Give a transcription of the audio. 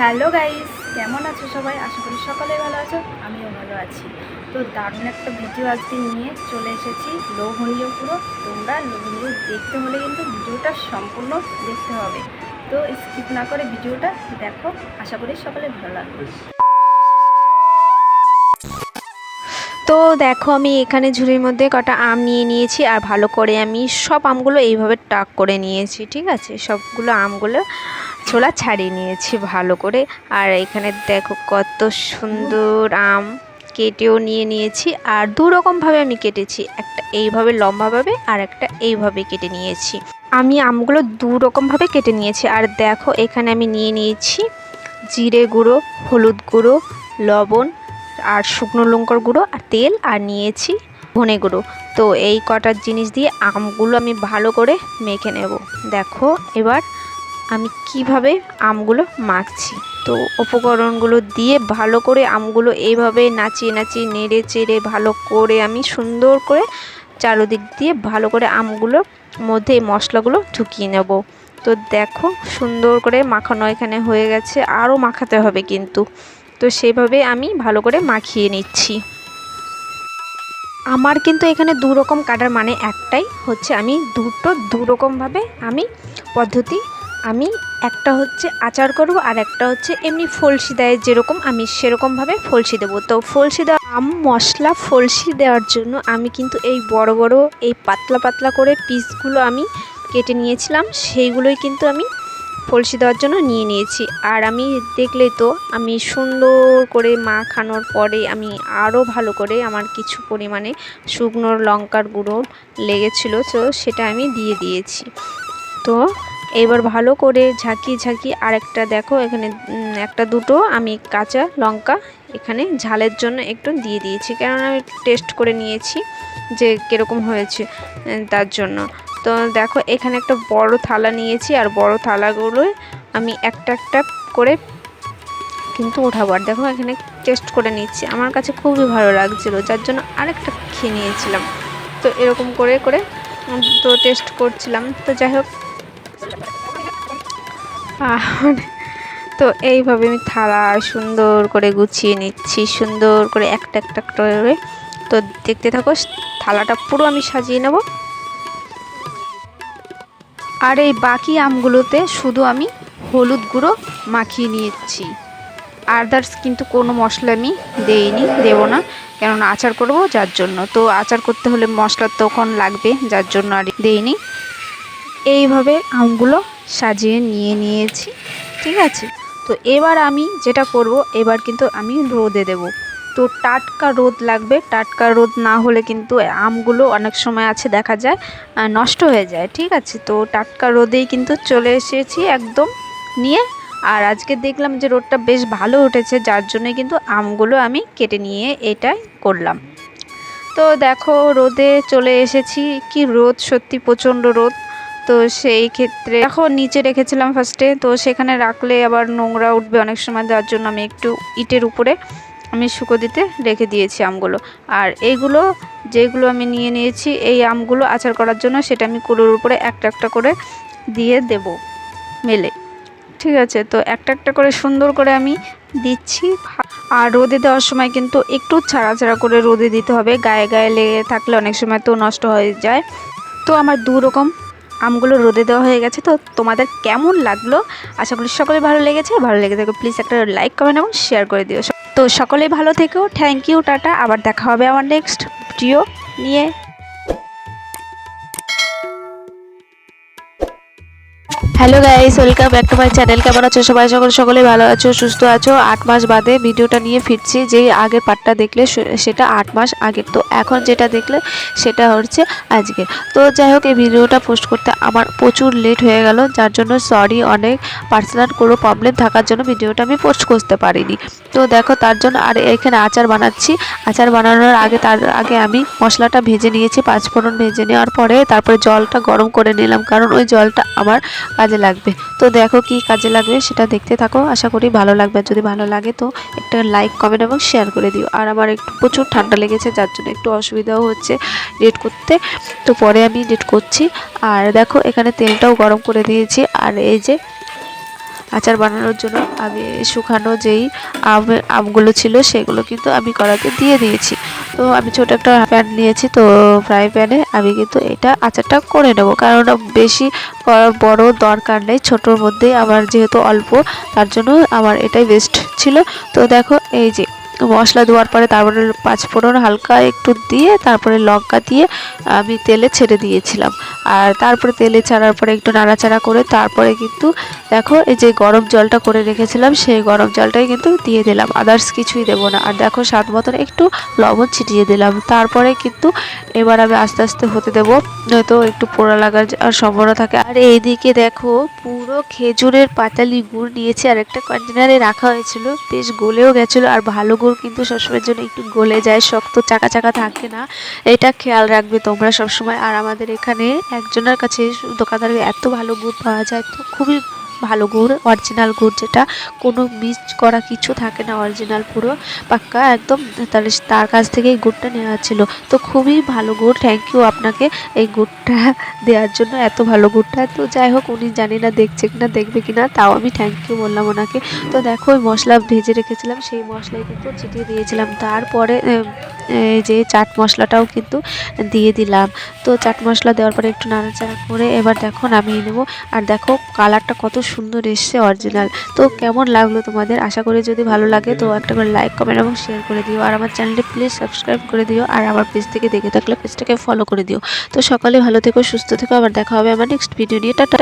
Hello guys, কেমন আছো সবাই? আশা করি সকলে ভালো আছো, আমিও ভালো আছি। তো দারুণ একটা ভিডিও আজকে নিয়ে চলে এসেছি, লোভনীয় পুরো। তোমরা লোভনীয় দেখতে হলে কিন্তু ভিডিওটা সম্পূর্ণ দেখতে হবে। তো স্কিপ না করে ভিডিওটা দেখো, আশা করি সকলে ভালো লাগবে। তো দেখো আমি এখানে ঝুড়ির মধ্যে কটা আম নিয়ে নিয়েছি, আর ভালো করে আমি সব আমগুলো এইভাবে টাক করে নিয়েছি, ঠিক আছে? সবগুলো আমগুলো ছোলা ছাড়িয়ে নিয়েছি ভালো করে। আর এখানে দেখো কত সুন্দর আম কেটেও নিয়ে নিয়েছি। আর দু রকমভাবে আমি কেটেছি, একটা এইভাবে লম্বাভাবে আর একটা এইভাবে কেটে নিয়েছি। আমি আমগুলো দু রকমভাবে কেটে নিয়েছি। আর দেখো এখানে আমি নিয়ে নিয়েছি জিরে গুঁড়ো, হলুদ গুঁড়ো, লবণ আর শুকনো লঙ্কার গুঁড়ো আর তেল। আর নিয়েছি ধনে গুঁড়ো। তো এই কটার জিনিস দিয়ে আমগুলো আমি ভালো করে মেখে নেব। দেখো এবার আমি কীভাবে আমগুলো মাখছি? তো উপকরণগুলো দিয়ে ভালো করে আমগুলো এইভাবে নাচিয়ে নাচিয়ে নেড়ে চেড়ে ভালো করে আমি সুন্দর করে চারোদিক দিয়ে ভালো করে আমগুলোর মধ্যে এই মশলাগুলো ঢুকিয়ে নেব। তো দেখো সুন্দর করে মাখানো এখানে হয়ে গেছে, আরও মাখাতে হবে কিন্তু। তো সেভাবে আমি ভালো করে মাখিয়ে নিচ্ছি। আমার কিন্তু এখানে দু রকম কাটার মানে একটাই হচ্ছে আমি দুটো দু রকমভাবে আমি পদ্ধতি আমি একটা হচ্ছে আচার করব আর একটা হচ্ছে এমনি ফলসি দেয়, যেরকম আমি সেরকমভাবে ফলসি দেবো। তো ফলসি দেওয়া আম, মশলা ফলসি দেওয়ার জন্য আমি কিন্তু এই বড় বড় এই পাতলা পাতলা করে পিসগুলো আমি কেটে নিয়েছিলাম, সেইগুলোই কিন্তু আমি ফলসি দেওয়ার জন্য নিয়ে নিয়েছি। আর আমি দেখলেই তো আমি সুন্দর করে মাখানোর পরে আমি আরও ভালো করে আমার কিছু পরিমাণে শুকনো লঙ্কার গুঁড়ো লেগেছিলো, তো সেটা আমি দিয়ে দিয়েছি। তো এবার ভালো করে ঝাঁকিয়ে ঝাঁকিয়ে আরেকটা দেখো, এখানে একটা দুটো, আমি কাঁচা লঙ্কা এখানে ঝালের জন্য একটু দিয়ে দিয়েছি। কেননা আমি টেস্ট করে নিয়েছি যে কীরকম হয়েছে তার জন্য। তো দেখো, এখানে একটা বড় থালা নিয়েছি, আর বড় থালাগুলোয় আমি একটা একটা করে কিন্তু উঠাবো। আর দেখো, এখানে টেস্ট করে নিচ্ছি। আমার কাছে খুবই ভালো লাগছিল, যার জন্য আরেকটা খেয়ে নিয়েছিলাম। তো এরকম করে করে তো টেস্ট করছিলাম। তো যাই হোক আর তো এইভাবে আমি থালা সুন্দর করে গুছিয়ে নিচ্ছি, সুন্দর করে একটা একটা করে। তো দেখতে থাকো, থালাটা পুরো আমি সাজিয়ে নেব। আর এই বাকি আমগুলোতে শুধু আমি হলুদ গুঁড়ো মাখিয়ে নিয়েছি। আদার্স কিন্তু কোনো মশলা আমি দেইনি, দেবো না। কেননা আচার করব যার জন্য। তো আচার করতে হলে মশলা তখন লাগবে, যার জন্য আর দেইনি। এইভাবে আমগুলো সাজিয়ে নিয়ে নিয়েছি, ঠিক আছে? তো এবার আমি যেটা করব, এবার কিন্তু আমি রোদে দেব। তো টাটকা রোদ লাগবে, টাটকা রোদ না হলে কিন্তু আমগুলো অনেক সময় আছে, দেখা যায় নষ্ট হয়ে যায়, ঠিক আছে? তো টাটকা রোদেই কিন্তু চলে এসেছি একদম নিয়ে। আর আজকে দেখলাম যে রোদটা বেশ ভালো উঠেছে, যার জন্যই কিন্তু আমগুলো আমি কেটে নিয়ে এটাই করলাম। তো দেখো, রোদে চলে এসেছি। কি রোদ, সত্যি প্রচণ্ড রোদ। তো সেই ক্ষেত্রে দেখো, নিচে রেখেছিলাম ফার্স্টে তো সেখানে রাখলে আবার নোংরা উঠবে অনেক সময়, যার জন্য আমি একটু ইটের উপরে আমি শুকো দিতে রেখে দিয়েছি আমগুলো। আর এইগুলো যেগুলো আমি নিয়ে নিয়েছি, এই আমগুলো আচার করার জন্য সেটা আমি কুলোর উপরে একটা একটা করে দিয়ে দেব মেলে। ঠিক আছে, তো একটা একটা করে সুন্দর করে আমি দিচ্ছি। আর রোদে দেওয়ার সময় কিন্তু একটু ছাড়া ছাড়া করে রোদে দিতে হবে। গায়ে গায়ে লেগে থাকলে অনেক সময় তো নষ্ট হয়ে যায়। তো আমার দু রকম আমগুলো রোদে দেওয়া হয়ে গেছে, তো তোমাদের কেমন লাগল? আশা করি সকলে ভালো লেগেছে। ভালো লেগে থাকো প্লিজ একটা লাইক কমেন্ট এবং শেয়ার করে দিও। তো সকলে ভালো থেকো। Thank you tata. আবার দেখা হবে আমার নেক্সট ভিডিও নিয়ে। Hello guys welcome back to my channel কেমন আছো সবাই? সকল সকলে ভালো আছো, সুস্থ আছো। আট মাস বাদে ভিডিওটা নিয়ে ফিরছি। যে আগের পার্টটা দেখলে সেটা আট মাস আগের। তো এখন যেটা দেখলে, সেটা হচ্ছে আজকে। তো যাই হোক, এই ভিডিওটা পোস্ট করতে আমার প্রচুর লেট হয়ে গেল, যার জন্য সরি অনেক পার্সোনাল কোনো প্রবলেম থাকার জন্য ভিডিওটা আমি পোস্ট করতে পারিনি। তো দেখো, তার জন্য আর এখানে আচার বানাচ্ছি। আচার বানানোর আগে, তার আগে আমি মশলাটা ভেজে নিয়েছি পাঁচফোড়ন ভেজে নেওয়ার পরে, তারপরে জলটা গরম করে নিলাম। কারণ ওই জলটা আমার কাজে লাগবে। তো দেখো কি কাজে লাগবে, সেটা দেখতে থাকো। আশা করি ভালো লাগবে। যদি ভালো লাগে তো একটা লাইক কমেন্ট এবং শেয়ার করে দিও। আর আমার একটু প্রচুর ঠান্ডা লেগেছে, যার জন্য একটু অসুবিধাও হচ্ছে রেড করতে। তো পরে আমি রেড করছি। আর দেখো, এখানে তেলটাও গরম করে দিয়েছি। আর এই যে আচার বানানোর জন্য আমি শুকানো যেই আম, আমগুলো ছিল, সেগুলো কিন্তু আমি কড়াতে দিয়ে দিয়েছি। তো আমি ছোট একটা প্যান নিয়েছি, তো ফ্রাই প্যানে আমি কিন্তু এটা আচারটা করে নেব। কারণ বেশি বড় দরকার নেই, ছোটোর মধ্যেই আমার যেহেতু অল্প, তার জন্য আমার এটাই বেস্ট ছিল। তো দেখো, এই যে মশলা দেওয়ার পরে তারপরে পাঁচ ফোড়ন হালকা একটু দিয়ে তারপরে লঙ্কা দিয়ে আমি তেলে ছেড়ে দিয়েছিলাম। আর তারপরে তেলে ছাড়ার পরে একটু নাড়াচাড়া করে তারপরে কিন্তু দেখো এই যে গরম জলটা করে রেখেছিলাম, সেই গরম জলটাই কিন্তু দিয়ে দিলাম। আদার্স কিছুই দেবো না। আর দেখো স্বাদ মতন একটু লবণ ছিটিয়ে দিলাম। তারপরে কিন্তু এবার আমি আস্তে আস্তে হতে দেবো, নয়তো একটু পোড়া লাগার সম্ভাবনা থাকে। আর এইদিকে দেখো খেজুরের পাতালি গুড় নিয়েছে আর একটা কন্টেনারে রাখা হয়েছিল। বেশ গলেও গেছিল আর ভালো গুড় কিন্তু সবসময়ের জন্য একটু গলে যায়, শক্ত, চাকা চাকা থাকে না। এটা খেয়াল রাখবে তোমরা সবসময়। আর আমাদের এখানে একজনের কাছে দোকানদারের এত ভালো গুড় পাওয়া যায়, তো খুবই ভালো গুড় অরিজিনাল গুড় যেটা, কোনো মিক্স করা কিছু থাকে না অরিজিনাল পুরো। পাক্কা, একদম, তাহলে তার কাছ থেকে এই গুড়টা নেওয়া ছিল তো খুবই ভালো গুড় থ্যাংক ইউ আপনাকে এই গুড়টা দেওয়ার জন্য, এত ভালো গুড়টা। তো যাই হোক, উনি জানি না দেখছে কিনা, দেখবে কিনা, তাও আমি থ্যাংক ইউ বললাম ওনাকে। তো দেখো, ওই মশলা ভেজে রেখেছিলাম, সেই মশলাই কিন্তু ছিটিয়ে দিয়েছিলাম। তারপরে যে চাট মশলাটাও কিন্তু দিয়ে দিলাম। তো চাট মশলা দেওয়ার পরে একটু নাড়াচাড়া করে, এবার দেখো নামিয়ে নেব। আর দেখো কালারটা কত সুন্দর এসছে অরিজিনাল তো কেমন লাগল তোমাদের? আশা করি যদি ভালো লাগে তো একটা করে লাইক কমেন্ট এবং শেয়ার করে দিও। আর আমার চ্যানেলটি প্লিজ সাবস্ক্রাইব করে দিও। আর আমার পেজ থেকে দেখে থাকলে পেজটাকে ফলো করে দিও। তো সকালে ভালো থেকো, সুস্থ থেকো। আবার দেখা হবে আমার নেক্সট ভিডিও নিয়ে। টাটা।